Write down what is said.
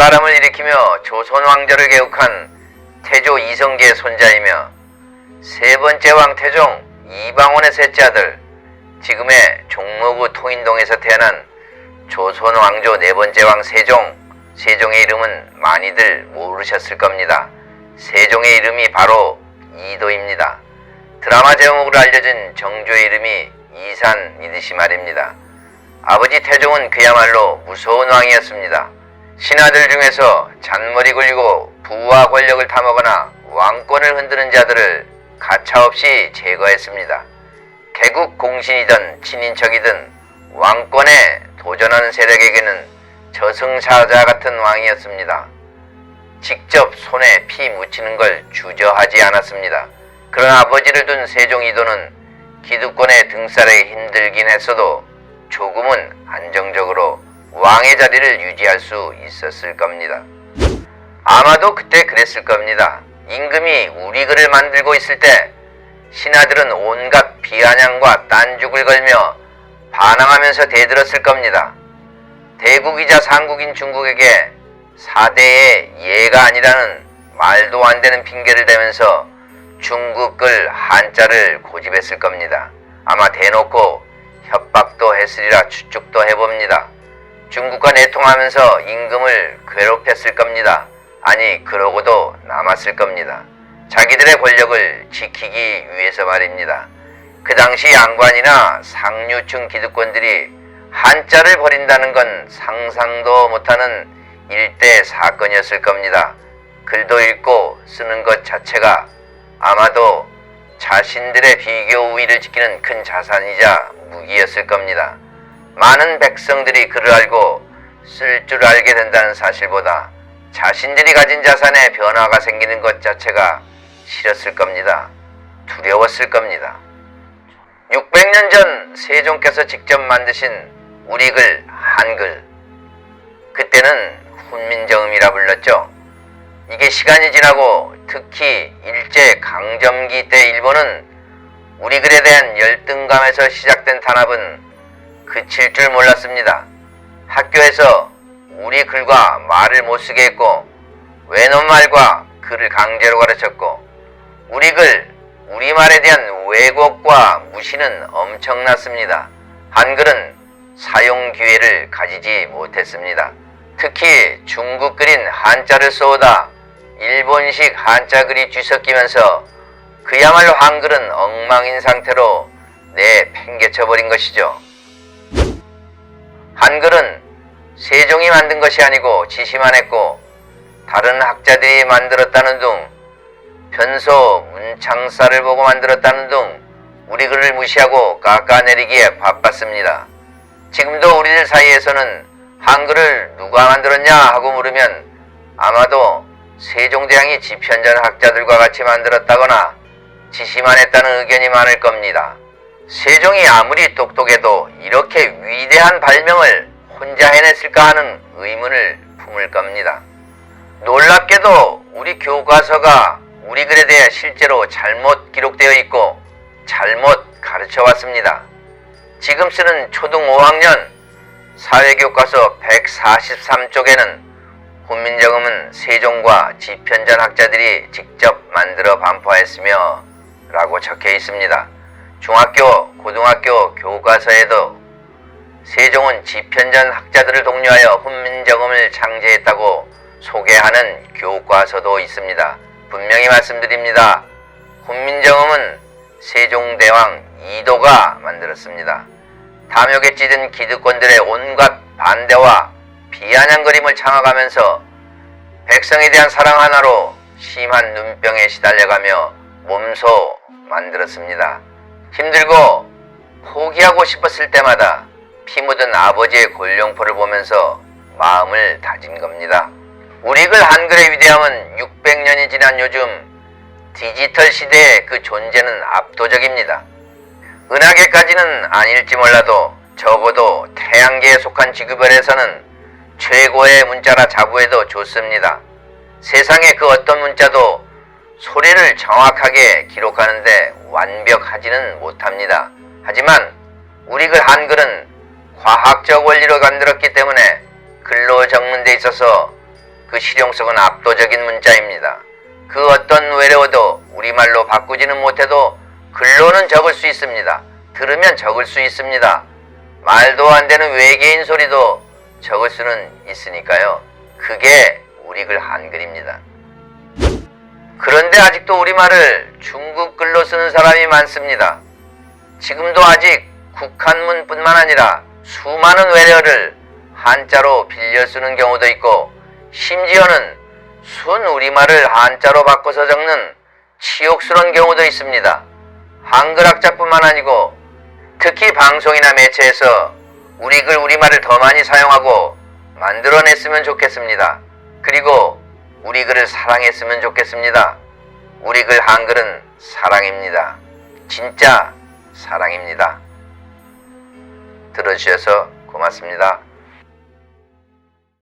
칼바람을 일으키며 조선 왕조를 개국한 태조 이성계의 손자이며 세 번째 왕 태종 이방원의 셋째 아들 지금의 종로구 통인동에서 태어난 조선 왕조 네 번째 왕 세종 세종의 이름은 많이들 모르셨을 겁니다. 세종의 이름이 바로 이도입니다. 드라마 제목으로 알려진 정조의 이름이 이산이듯이 말입니다. 아버지 태종은 그야말로 무서운 왕이었습니다. 신하들 중에서 잔머리 굴리고 부와 권력을 탐하거나 왕권을 흔드는 자들을 가차없이 제거했습니다. 개국 공신이든 친인척이든 왕권에 도전하는 세력에게는 저승사자 같은 왕이었습니다. 직접 손에 피 묻히는 걸 주저하지 않았습니다. 그런 아버지를 둔 세종 이도는 기득권의 등살에 힘들긴 했어도 조금은 안정적으로 왕의 자리를 유지할 수 있었을 겁니다. 아마도 그때 그랬을 겁니다. 임금이 우리 글을 만들고 있을 때 신하들은 온갖 비아냥과 딴죽을 걸며 반항하면서 대들었을 겁니다. 대국이자 상국인 중국에게 사대의 예가 아니라는 말도 안 되는 핑계를 대면서 중국글 한자를 고집했을 겁니다. 아마 대놓고 협박도 했으리라 추측도 해봅니다. 중국과 내통하면서 임금을 괴롭혔을 겁니다. 아니 그러고도 남았을 겁니다. 자기들의 권력을 지키기 위해서 말입니다. 그 당시 양관이나 상류층 기득권들이 한자를 버린다는 건 상상도 못하는 일대 사건이었을 겁니다. 글도 읽고 쓰는 것 자체가 아마도 자신들의 비교 우위를 지키는 큰 자산이자 무기였을 겁니다. 많은 백성들이 글을 알고 쓸 줄 알게 된다는 사실보다 자신들이 가진 자산에 변화가 생기는 것 자체가 싫었을 겁니다. 두려웠을 겁니다. 600년 전 세종께서 직접 만드신 우리 글 한글 그때는 훈민정음이라 불렀죠. 이게 시간이 지나고 특히 일제 강점기 때 일본은 우리 글에 대한 열등감에서 시작된 탄압은 그칠 줄 몰랐습니다. 학교에서 우리 글과 말을 못 쓰게 했고 외놈말과 글을 강제로 가르쳤고 우리 글, 우리말에 대한 왜곡과 무시는 엄청났습니다. 한글은 사용 기회를 가지지 못했습니다. 특히 중국 글인 한자를 써오다 일본식 한자 글이 뒤섞이면서 그야말로 한글은 엉망인 상태로 내팽개쳐버린 것이죠. 한글은 세종이 만든 것이 아니고 지시만 했고 다른 학자들이 만들었다는 둥 변소 문창사를 보고 만들었다는 둥 우리 글을 무시하고 깎아내리기에 바빴습니다. 지금도 우리들 사이에서는 한글을 누가 만들었냐 하고 물으면 아마도 세종대왕이 지편전 학자들과 같이 만들었다거나 지시만 했다는 의견이 많을 겁니다. 세종이 아무리 똑똑해도 이렇게 위대한 발명을 혼자 해냈을까 하는 의문을 품을 겁니다. 놀랍게도 우리 교과서가 우리 글에 대해 실제로 잘못 기록되어 있고 잘못 가르쳐 왔습니다. 지금 쓰는 초등 5학년 사회교과서 143쪽에는 훈민정음은 세종과 지편전 학자들이 직접 만들어 반포했으며 라고 적혀 있습니다. 중학교, 고등학교 교과서에도 세종은 지편전 학자들을 독려하여 훈민정음을 창제했다고 소개하는 교과서도 있습니다. 분명히 말씀드립니다. 훈민정음은 세종대왕 이도가 만들었습니다. 탐욕에 찌든 기득권들의 온갖 반대와 비아냥거림을 참아가면서 백성에 대한 사랑 하나로 심한 눈병에 시달려가며 몸소 만들었습니다. 힘들고 포기하고 싶었을 때마다 피 묻은 아버지의 골룡포를 보면서 마음을 다진 겁니다. 우리 글 한글의 위대함은 600년이 지난 요즘 디지털 시대의 그 존재는 압도적입니다. 은하계까지는 아닐지 몰라도 적어도 태양계에 속한 지구별에서는 최고의 문자라 자부해도 좋습니다. 세상의 그 어떤 문자도 소리를 정확하게 기록하는데 완벽하지는 못합니다. 하지만 우리 글 한글은 과학적 원리로 만들었기 때문에 글로 적는 데 있어서 그 실용성은 압도적인 문자입니다. 그 어떤 외래어도 우리말로 바꾸지는 못해도 글로는 적을 수 있습니다. 들으면 적을 수 있습니다. 말도 안 되는 외계인 소리도 적을 수는 있으니까요. 그게 우리 글 한글입니다. 그런데 아직도 우리말을 중국 글로 쓰는 사람이 많습니다. 지금도 아직 국한문뿐만 아니라 수많은 외래어를 한자로 빌려 쓰는 경우도 있고 심지어는 순 우리말을 한자로 바꿔서 적는 치욕스러운 경우도 있습니다. 한글 학자뿐만 아니고 특히 방송이나 매체에서 우리 글 우리말을 더 많이 사용하고 만들어냈으면 좋겠습니다. 그리고 우리 글을 사랑했으면 좋겠습니다. 우리 글 한글은 사랑입니다. 진짜 사랑입니다. 들어주셔서 고맙습니다.